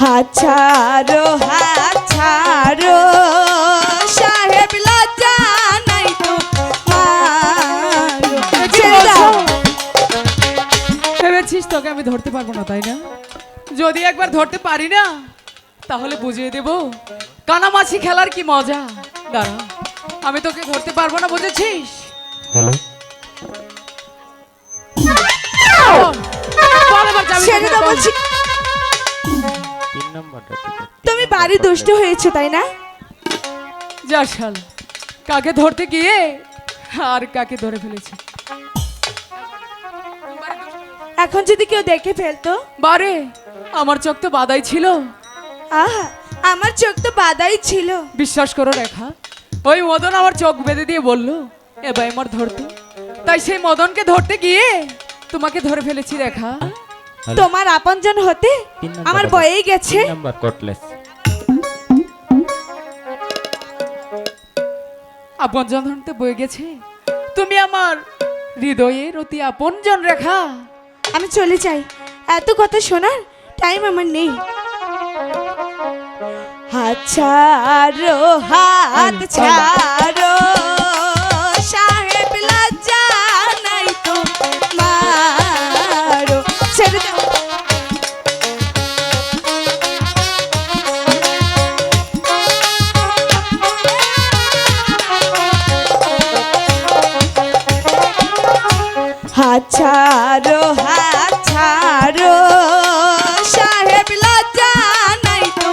হাত ছাড়ো সাহেব লজ্জা নাই তো। ভেবেছিস তোকে আমি ধরতে পারব না তাই না? যদি একবার ধরতে পারি না তাহলে বুঝিয়ে দেব কানামাছি খেলার কি মজা? দাঁড়া আমি তোকে ধরতে পারব না বুঝেছিস? হ্যালো? দাও বলছি। নাম্বারটা তুমি বাড়ি দুষ্ট হয়েছো তাই না? যা শাল কাকে ধরতে গিয়ে আর কাকে ধরে ফেলেছি? এখন যদি কেউ দেখে ফেলতো? বারে আমার চোখ তো বাদাই ছিল। আহা আমার চোখ তো বাদাই ছিল। বিশ্বাস করো রেখা ওই মদন আমার চোখ বেঁধে দিয়ে বলল এবার আমার ধরতে। তাই সেই মদনকে ধরতে গিয়ে তোমাকে ধরে ফেলেছি রেখা। তোমার আপনজন হতে আমার। বয়েই গেছে। তিন নাম্বার কটলেস। আপনজন ধরতে বয়ে গেছে। তুমি আমার হৃদয়ের অতি আপনজন রেখা। আমি চলে যাই। এত কথা শোনার টাইম আমার নেই। হাত ছাড়ো হাত ছাড়ো। ছাড়ো হাত ছাড়ো। সাহেব লজ্জা নাই তো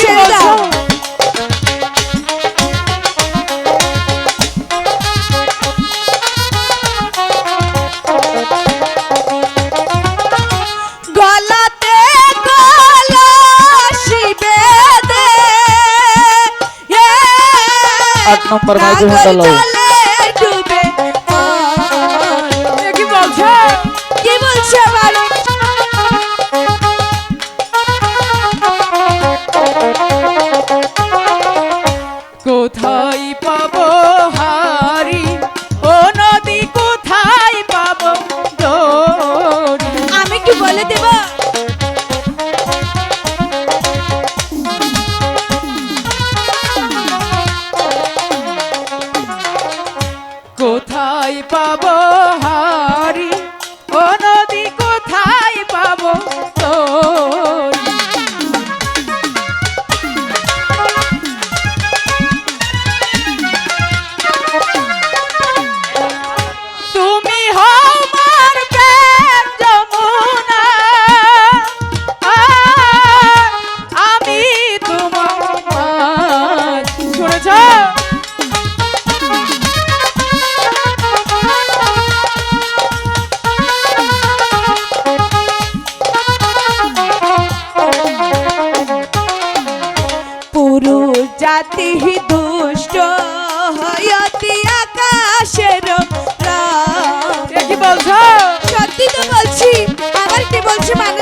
ছেড়ে দাও। আট নম্বর মাইকে ফোনটা লাও। দুষ্ট হয়তি আকাশের কি বলছো? সত্যি তো বলছি আবার কি বলছি মানে?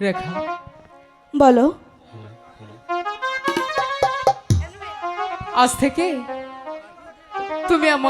রেখা। বলো। আজ থেকে তুমি আমার